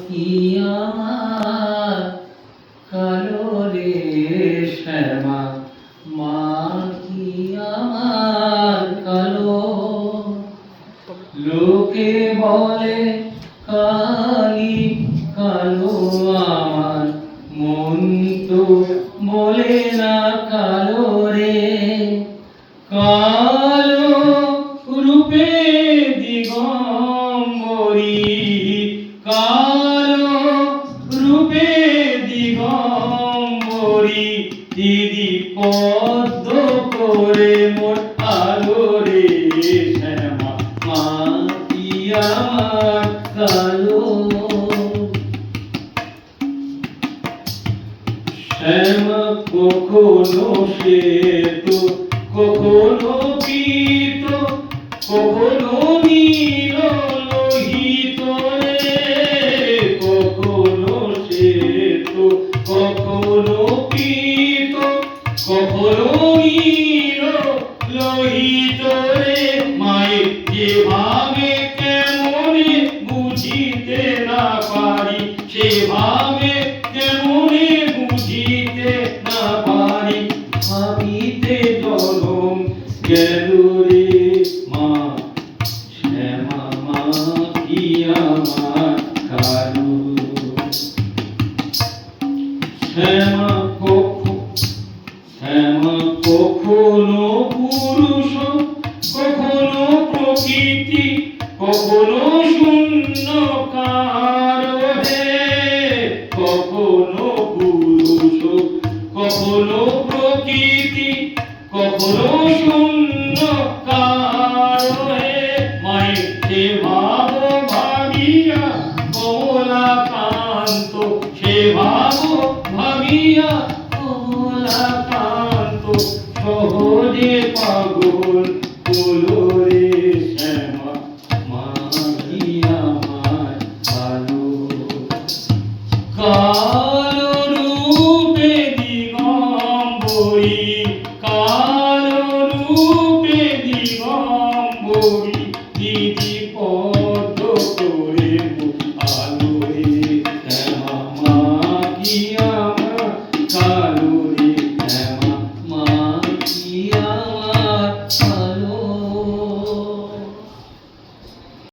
কি আমার, কালো রে মা কি কালো? লোকে বলে কালি কালো মন তো বলে না কালো রে। কালো দিদি পদ্ম করে মোর আলো রে শ্যামা, মা আমার কালো? শ্যামা, কখনো শ্বেত কখনো পীত, কখনো নীল কখনো নীল লোহিত রে মায়ের যেভাবে কেমনে বুঝিতে না পারি, সে সেভাবে কেমনে বুঝিতে না পারি। ভাবিতে জনম গেল রে মা, শ্যামা মা কি আমার কালো শ্যামা কখনো পুরুষ কখনো প্রকৃতি কখনো শূন্য হে কখনো পুরুষ কখনো প্রকৃতি কখনো শূন্য হে সহজে পাগল পুলরে শ্যামা মাহিয়া মায় ভালো? কাল রূপে দিগম্বরী, কাল রূপে দিগম্বরী, দিদি পদ করে আলোরে শ্যামা মাহিয়া